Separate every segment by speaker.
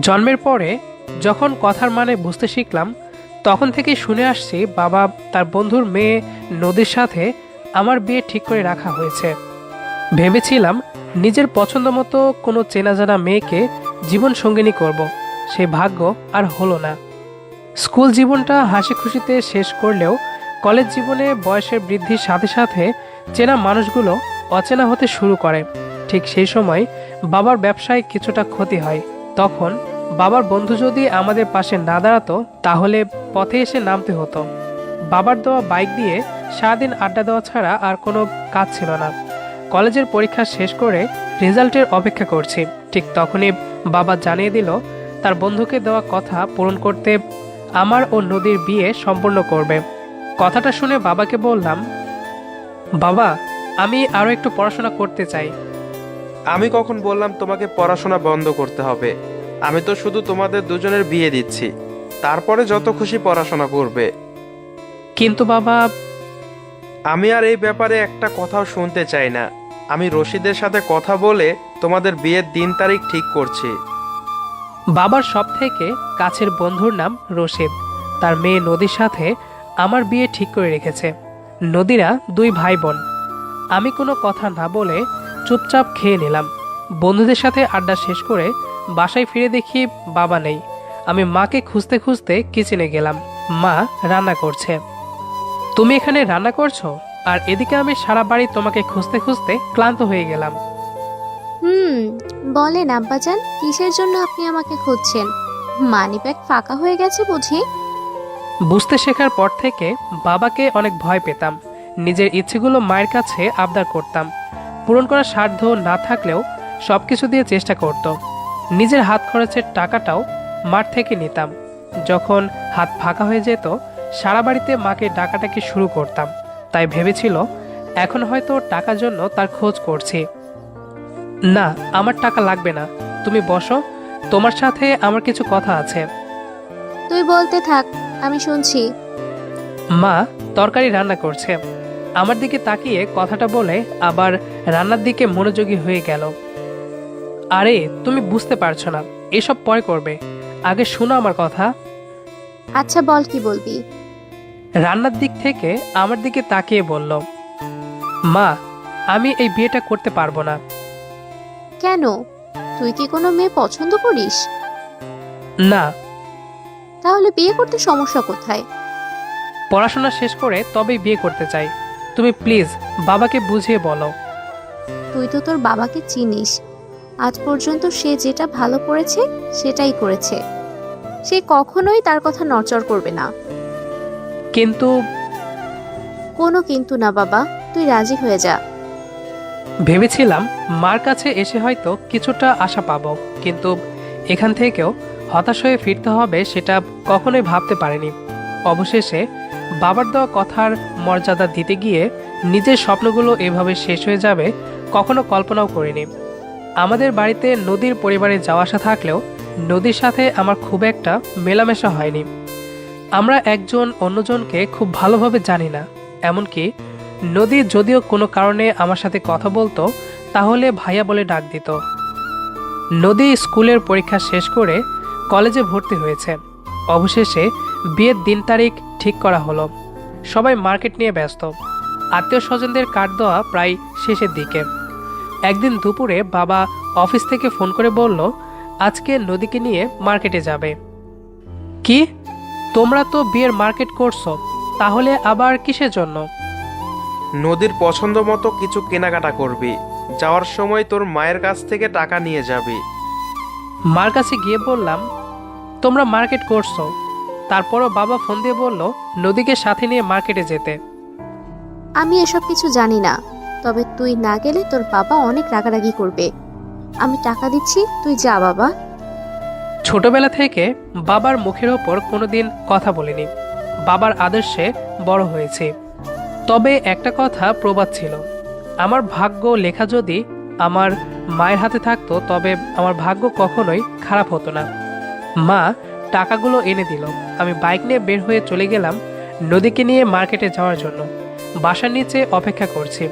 Speaker 1: জন্মের পরে যখন কথার মানে বুঝতে শিখলাম, তখন থেকে শুনে আসছি বাবা তার বন্ধুর মেয়ে নদীর সাথে আমার বিয়ে ঠিক করে রাখা হয়েছে। ভেবেছিলাম নিজের পছন্দ মতো কোনো চেনা জানা মেয়েকে জীবন সঙ্গিনী করব। সে ভাগ্য আর হলো না। স্কুল জীবনটা হাসি খুশিতে শেষ করলেও কলেজ জীবনে বয়সের বৃদ্ধির সাথে সাথে চেনা মানুষগুলো অচেনা হতে শুরু করে। ঠিক সেই সময় বাবার ব্যবসায় কিছুটা ক্ষতি হয়। তখন বাবার বন্ধু যদি আমাদের পাশে না দাঁড়াতো, তাহলে পথে এসে নামতে হতো। বাবার দেওয়া বাইক দিয়ে সারাদিন আড্ডা দেওয়া ছাড়া আর কোনো কাজ ছিল না। কলেজের পরীক্ষা শেষ করে রেজাল্টের অপেক্ষা করছি। ঠিক তখনই বাবা জানিয়ে দিল, তার বন্ধুকে দেওয়া কথা পূরণ করতে আমার ও নদীর বিয়ে সম্পূর্ণ করবে। কথাটা শুনে বাবাকে বললাম, বাবা, আমি আরও একটু পড়াশোনা করতে চাই।
Speaker 2: আমি কখন বললাম, তোমাকে পড়াশোনা বন্ধ করতে হবে। আমি তো শুধু তোমাদের দুজনের বিয়ে দিচ্ছি। তারপরে যত খুশি পড়াশোনা করবে।
Speaker 1: কিন্তু বাবা
Speaker 2: আমি আর এই ব্যাপারে একটা কথাও শুনতে চাই না। আমি রশিদের সাথে কথা বলে তোমাদের বিয়ের দিন তারিখ ঠিক করছি।
Speaker 1: বাবার সব থেকে কাছের বন্ধুর নাম রশিদ। তার মেয়ে নদীর সাথে আমার বিয়ে ঠিক করে রেখেছে। নদীরা দুই ভাই বোন আমি কোনো কথা না বলে চুপচাপ খেয়ে নিলাম। বন্ধুদের সাথে আড্ডা শেষ করে বাসায় ফিরে দেখি বাবা নেই। আমি মাকে খুঁজতে খুঁজতে কিচেনে গেলাম। মা রান্না করছে। তুমি এখানে রান্না করছ? আর এদিকে আমি সারা বাড়ি তোমাকে খুঁজতে খুঁজতে ক্লান্ত হয়ে গেলাম।
Speaker 3: হুম বলেন আব্বাজান কিসের জন্য আপনি আমাকে খুঁজছেন? মানি ব্যাগ ফাঁকা হয়ে গেছে বুঝি?
Speaker 1: বুঝতে শেখার পর থেকে বাবাকে অনেক ভয় পেতাম। নিজের ইচ্ছেগুলো মায়ের কাছে আবদার করতাম। পূরণ করার সাধ্য না থাকলেও সব কিছু দিয়ে চেষ্টা করত। নিজের হাত খরচের টাকাটাও মাঠ থেকে নিতাম। যখন হাত ফাঁকা হয়ে যেত সারা বাড়িতে মাকে ডাকাটাকি শুরু করতাম। তাই ভেবেছিল এখন হয়তো টাকার জন্য তার খোঁজ করছি। না আমার টাকা লাগবে না। তুমি বসো তোমার সাথে আমার কিছু কথা আছে।
Speaker 3: তুই বলতে থাক আমি শুনছি।
Speaker 1: মা তরকারি রান্না করছে। আমার দিকে তাকিয়ে কথাটা বলে আবার রান্নার দিকে মনোযোগী হয়ে গেল। আরে তুমি বুঝতে পারছ না। এসব পরে করবে। আগে শোনো আমার কথা।
Speaker 3: আচ্ছা বল কি বলবি?
Speaker 1: রান্নার দিক থেকে আমার দিকে তাকিয়ে বলল মা আমি এই বিয়েটা করতে পারব না।
Speaker 3: কেন? তুই কি কোনো মেয়ে পছন্দ করিস?
Speaker 1: না।
Speaker 3: তাহলে বিয়ে করতে সমস্যা কোথায়?
Speaker 1: পড়াশোনা শেষ করে তবেই বিয়ে করতে চাই। তুমি প্লিজ বাবাকে বুঝিয়ে বলো।
Speaker 3: তুই তো তোর বাবাকে চিনিস। আজ পর্যন্ত সে যেটা ভালো করেছে সেটাই করেছে। সে কখনোই তার কথা নড়চড় করবে না।
Speaker 1: কিন্তু
Speaker 3: কোনো কিন্তু না বাবা। তুই রাজি হয়ে যা।
Speaker 1: ভেবেছিলাম মার কাছে এসে হয়তো কিছুটা আশা পাবো কিন্তু এখান থেকেও হতাশ হয়ে ফিরতে হবে সেটা কখনোই ভাবতে পারিনি। অবশেষে বাবার দেওয়া কথার মর্যাদা দিতে গিয়ে নিজের স্বপ্নগুলো এভাবে শেষ হয়ে যাবে কখনো কল্পনাও করিনি। আমাদের বাড়িতে নদীর পরিবারে যাওয়া আসা থাকলেও নদীর সাথে আমার খুব একটা মেলামেশা হয়নি। আমরা একজন অন্যজনকে খুব ভালোভাবে জানি না। এমনকি নদী যদিও কোনো কারণে আমার সাথে কথা বলতো, তাহলে ভাইয়া বলে ডাক দিত। নদী স্কুলের পরীক্ষা শেষ করে কলেজে ভর্তি হয়েছে। অবশেষে বিয়ের দিন তারিখ ঠিক করা হলো। সবাই মার্কেট নিয়ে ব্যস্ত। আত্মীয় স্বজনদের কার্ড দেওয়া প্রায় শেষের দিকে। একদিন দুপুরে বাবা অফিস থেকে ফোন করে বলল আজকে নদীকে নিয়ে মার্কেটে যাবে। কি? তোমরা তো বিয়ের মার্কেট করছ তাহলে আবার কিসের জন্য?
Speaker 2: নদীর পছন্দ মতো কিছু কেনাকাটা করবি। যাওয়ার সময় তোর মায়ের কাছ থেকে টাকা নিয়ে যাবি।
Speaker 1: মার কাছে গিয়ে বললাম তোমরা মার্কেট করছ। তারপরও বাবা ফোন দিয়ে বলল নদীকে সাথে নিয়ে মার্কেটে যেতে।
Speaker 3: আমি এসব কিছু জানি না। তবে তুই না গেলে তোর বাবা অনেক রাগারাগি করবে। আমি টাকা দিচ্ছি, তুই যা বাবা।
Speaker 1: ছোটবেলা থেকে বাবার মুখের ওপর কোনোদিন কথা বলিনি। বাবার আদর্শে বড় হয়েছি। তবে একটা কথা প্রবাদ ছিল। আমার ভাগ্য লেখা যদি আমার মায়ের হাতে থাকতো, তবে আমার ভাগ্য কখনোই খারাপ হতো না। মা টাকাগুলো এনে দিল। আমি বাইক নিয়ে বের হয়ে চলে গেলাম নদীকে নিয়ে মার্কেটে যাওয়ার জন্য। বাসার নিচে অপেক্ষা করছি।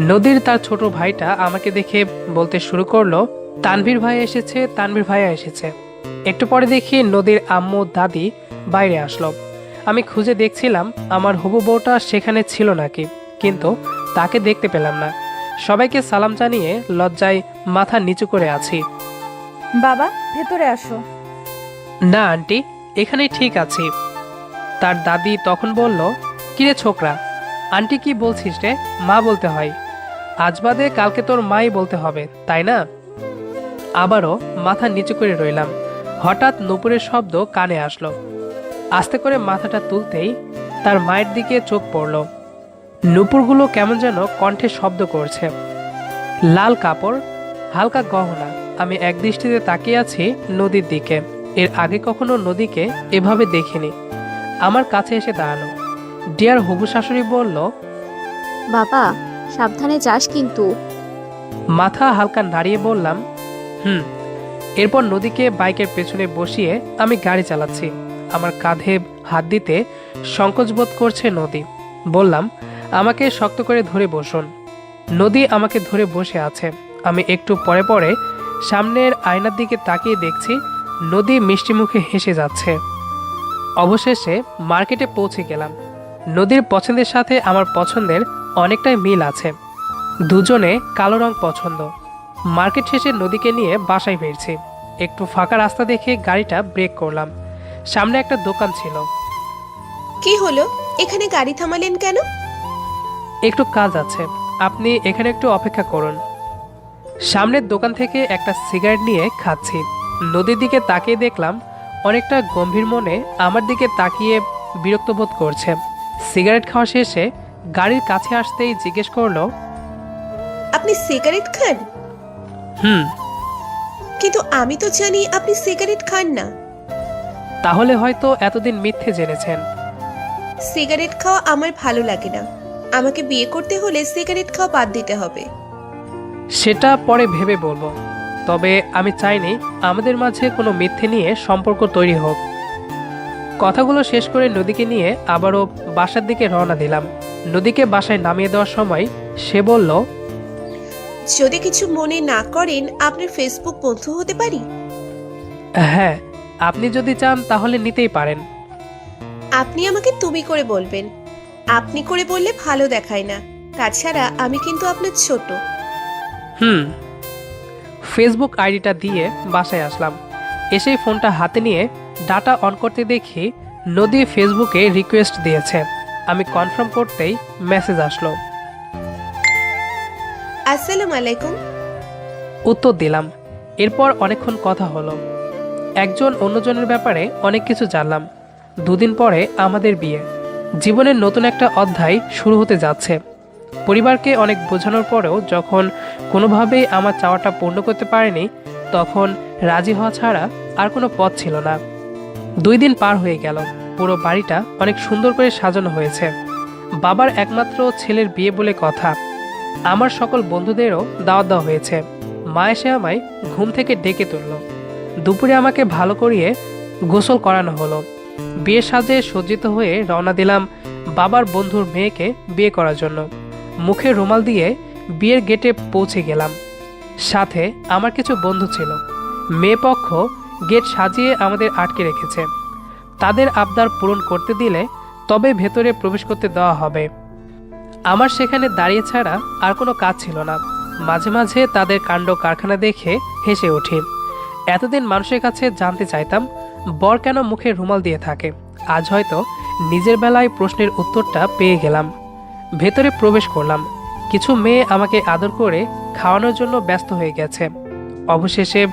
Speaker 1: নদীর তার ছোট ভাইটা আমাকে দেখে বলতে শুরু করল তানভীর ভাই এসেছে তানভীর ভাইয়া এসেছে। একটু পরে দেখি নদীর আম্মু দাদি বাইরে আসলো। আমি খুঁজে দেখছিলাম আমার হবু বউটা সেখানে ছিল নাকি কিন্তু তাকে দেখতে পেলাম না। সবাইকে সালাম জানিয়ে লজ্জায় মাথা নিচু করে আছি।
Speaker 4: বাবা ভেতরে আসো।
Speaker 1: না আন্টি এখানেই ঠিক আছি। তার দাদি তখন বলল কিরে ছোকরা আন্টি কি বলছিস রে? মা বলতে হয়। আজ বাদে কালকে তোর মাই বলতে হবে, তাই না? আবারও মাথা নিচু করে রইলাম। হঠাৎ নুপুরের শব্দ কানে আসলো। আস্তে করে মাথাটা তুলতেই তার মায়ের দিকে চোখ পড়ল। নুপুরগুলো কেমন যেন কণ্ঠে শব্দ করছে। লাল কাপড়, হালকা গহনা, আমি একদৃষ্টিতে তাকিয়ে আছি নদীর দিকে। এর আগে কখনো নদীকে এভাবে দেখিনি। আমার কাছে এসে দাঁড়ানো ডিয়ার হবু শাশুড়ি বলল,
Speaker 3: বাবা সাবধানে যাস কিন্তু।
Speaker 1: মাথা হালকা নাড়িয়ে বললাম, হুম, এরপর নদীকে বাইকের পেছনে বসিয়ে আমি গাড়ি চালাচ্ছি। আমার কাঁধে হাত দিতে সংকোচ বোধ করছে নদী। বললাম, আমাকে শক্ত করে ধরে বসুন। নদী আমাকে ধরে বসে আছে। আমি একটু পরে পরে সামনের আয়নার দিকে তাকিয়ে দেখছি নদী মিষ্টি মুখে হেসে যাচ্ছে। অবশেষে মার্কেটে পৌঁছে গেলাম। নদীর পছন্দের সাথে আমার পছন্দের অনেকটাই মিল আছে। দুজনে কালো রং পছন্দ। মার্কেট শেষে নদীকে নিয়ে বাসায় ফিরছি। একটু ফাঁকা রাস্তা দেখে গাড়িটা ব্রেক করলাম। সামনে একটা দোকান ছিল।
Speaker 5: কি হলো? এখানে গাড়ি থামালেন কেন?
Speaker 1: একটু কাজ আছে। আপনি এখানে একটু অপেক্ষা করুন। সামনের দোকান থেকে একটা সিগারেট নিয়ে খাচ্ছি। নদীর দিকে তাকিয়ে দেখলাম অনেকটা গম্ভীর মনে আমার দিকে তাকিয়ে বিরক্ত বোধ করছে। সিগারেট খাওয়া শেষে গাড়ির কাছে আসতেই জিজ্ঞেস করল
Speaker 5: আপনি সিগারেট খান?
Speaker 1: হুম।
Speaker 5: কিন্তু আমি তো জানি আপনি সিগারেট খান না।
Speaker 1: তাহলে হয়তো এতদিন মিথ্যে জেনেছেন।
Speaker 5: সিগারেট খাওয়া আমার ভালো লাগে না। আমাকে বিয়ে করতে হলে সিগারেট খাওয়া বাদ দিতে হবে।
Speaker 1: সেটা পরে ভেবে বলব। তবে আমি চাইনি আমাদের মাঝে কোনো মিথ্যে নিয়ে সম্পর্ক তৈরি হোক। কথাগুলো শেষ করে নদীকে নিয়ে আবারও বাসার দিকে রওনা দিলাম। নদীকে বাসায় নামিয়ে দেওয়ার সময় সে বলল
Speaker 5: যদি কিছু মনে না করেন আপনার ফেসবুক বন্ধু হতে পারি?
Speaker 1: হ্যাঁ আপনি যদি চান তাহলে নিতেই পারেন।
Speaker 5: আপনি আমাকে তুমি করে বলবেন। আপনি করে বললে ভালো দেখায় না। তাছাড়া আমি কিন্তু আপনার ছোট।
Speaker 1: হুম। ফেসবুক আইডিটা দিয়ে বাসায় আসলাম। এসেই ফোনটা হাতে নিয়ে ডাটা অন করতে দেখি নদী ফেসবুকে রিকোয়েস্ট দিয়েছে। আমি কনফার্ম করতেই মেসেজ আসলো।
Speaker 5: আসসালামু আলাইকুম।
Speaker 1: উত্তর দিলাম। এরপর অনেকক্ষণ কথা হলো। একজন অন্যজনের ব্যাপারে অনেক কিছু জানলাম। দুদিন পরে আমাদের বিয়ে। জীবনের নতুন একটা অধ্যায় শুরু হতে যাচ্ছে। পরিবারকে অনেক বোঝানোর পরেও যখন কোনোভাবেই আমার চাওয়াটা পূর্ণ করতে পারেনি তখন রাজি হওয়া ছাড়া আর কোনো পথ ছিল না। দুই দিন পার হয়ে গেল। পুরো বাড়িটা অনেক সুন্দর করে সাজানো হয়েছে। বাবার একমাত্র ছেলের বিয়ে বলে কথা। আমার সকল বন্ধুদেরও দাওয়াত দেওয়া হয়েছে। মা এসে আমায় ঘুম থেকে ডেকে তুলল। দুপুরে আমাকে ভালো করিয়ে গোসল করানো হলো। বিয়ে সাজে সজ্জিত হয়ে রওনা দিলাম বাবার বন্ধুর মেয়েকে বিয়ে করার জন্য। মুখে রুমাল দিয়ে বিয়ের গেটে পৌঁছে গেলাম। সাথে আমার কিছু বন্ধু ছিল। মেয়ে পক্ষ গেট সাজিয়ে আমাদের আটকে রেখেছে। তাদের আবদার পূরণ করতে দিলে তবে ভেতরে প্রবেশ করতে দেওয়া হবে। আমার সেখানে দাঁড়িয়ে ছাড়া আর কোনো কাজ ছিল না। মাঝে মাঝে তাদের কাণ্ড কারখানা দেখে হেসে উঠি। এতদিন মানুষের কাছে জানতে চাইতাম, বর কেন মুখে রুমাল দিয়ে থাকে। আজ হয়তো নিজের বেলায় প্রশ্নের উত্তরটা পেয়ে গেলাম। ভেতরে প্রবেশ করলাম। কিছু মেয়ে আমাকে আদর করে খাওয়ানোর জন্য ব্যস্ত হয়ে গেছে। অবশেষে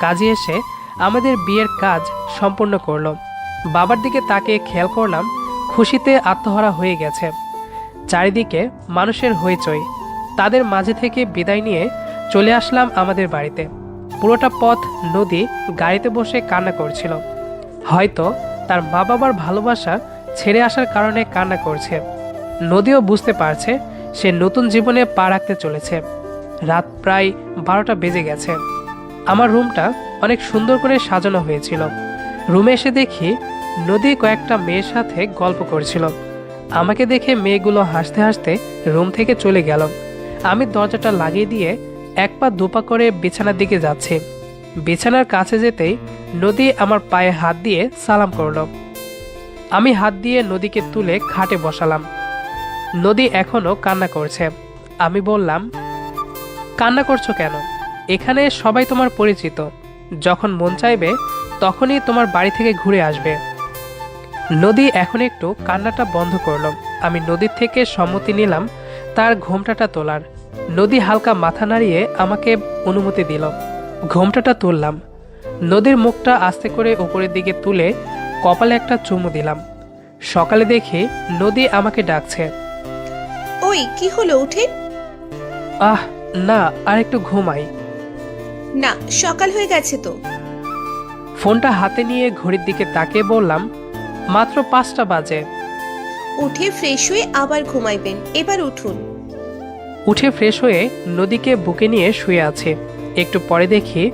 Speaker 1: কাজে এসে আমাদের বিয়ের কাজ সম্পূর্ণ করল। বাবার দিকে তাকে খেয়াল করলাম, খুশিতে আত্মহারা হয়ে গেছে। চারিদিকে মানুষের হইচই। তাদের মাঝে থেকে বিদায় নিয়ে চলে আসলাম আমাদের বাড়িতে। পুরোটা পথ নদী গাড়িতে বসে কান্না করছিল। হয়তো তার মা বাবার ভালোবাসা ছেড়ে আসার কারণে কান্না করছে। নদীও বুঝতে পারছে সে নতুন জীবনে পা রাখতে চলেছে। রাত প্রায় বারোটা বেজে গেছে। আমার রুমটা অনেক সুন্দর করে সাজানো হয়েছিল। রুমে এসে দেখি নদী কয়েকটা মেয়ের সাথে গল্প করছিল। আমাকে দেখে মেয়েগুলো হাসতে হাসতে রুম থেকে চলে গেল। আমি দরজাটা লাগিয়ে দিয়ে এক পা দুপা করে বিছানার দিকে যাচ্ছি। বিছানার কাছে যেতেই নদী আমার পায়ে হাত দিয়ে সালাম করল। আমি হাত দিয়ে নদীকে তুলে খাটে বসালাম। নদী এখনও কান্না করছে। আমি বললাম, কান্না করছ কেন? এখানে সবাই তোমার পরিচিত। যখন মন চাইবে তখনই তোমার বাড়ি থেকে ঘুরে আসবে। নদী এখন একটু কান্নাটা বন্ধ করল। আমি নদীর থেকে সম্মতি নিলাম তার ঘোমটাটা তোলার। নদী হালকা মাথা নাড়িয়ে আমাকে অনুমতি দিল। ঘোমটাটা তুললাম। নদীর মুখটা আস্তে করে উপরের দিকে তুলে কপালে একটা চুমু দিলাম। সকালে দেখি নদী আমাকে ডাকছে।
Speaker 5: ওই কি হলো উঠেন
Speaker 1: আহ না আর একটু ঘুমাই।
Speaker 5: না সকাল হয়ে গেছে তো।
Speaker 1: ফোনটা হাতে নিয়ে ঘড়ির দিকে তাকিয়ে বললাম মাত্র পাঁচটা বাজে।
Speaker 5: উঠে ফ্রেশ হয়ে আবার ঘুমাইবেন। এবার উঠুন।
Speaker 1: উঠে ফ্রেশ হয়ে নদীকে বুকে নিয়ে শুয়ে আছে। একটু পরে দেখি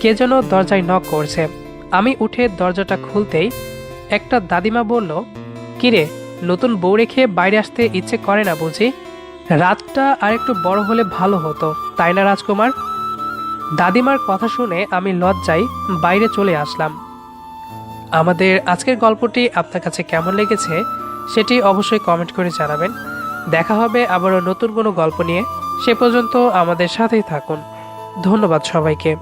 Speaker 1: কে যেন দরজায় নক করছে। আমি উঠে দরজাটা খুলতেই একটা দাদিমা বলল কিরে নতুন বউ রেখে বাইরে আসতে ইচ্ছে করে না বুঝি? রাতটা আর একটু বড় হলে ভালো হতো তাই না রাজকুমার? দাদিমার কথা শুনে আমি লজ্জায় বাইরে চলে আসলাম। আমাদের আজকের গল্পটি আপনার কাছে কেমন লেগেছে সেটি অবশ্যই কমেন্ট করে জানাবেন। দেখা হবে আবারও নতুন কোনো গল্প নিয়ে। সে পর্যন্ত আমাদের সাথেই থাকুন। ধন্যবাদ সবাইকে।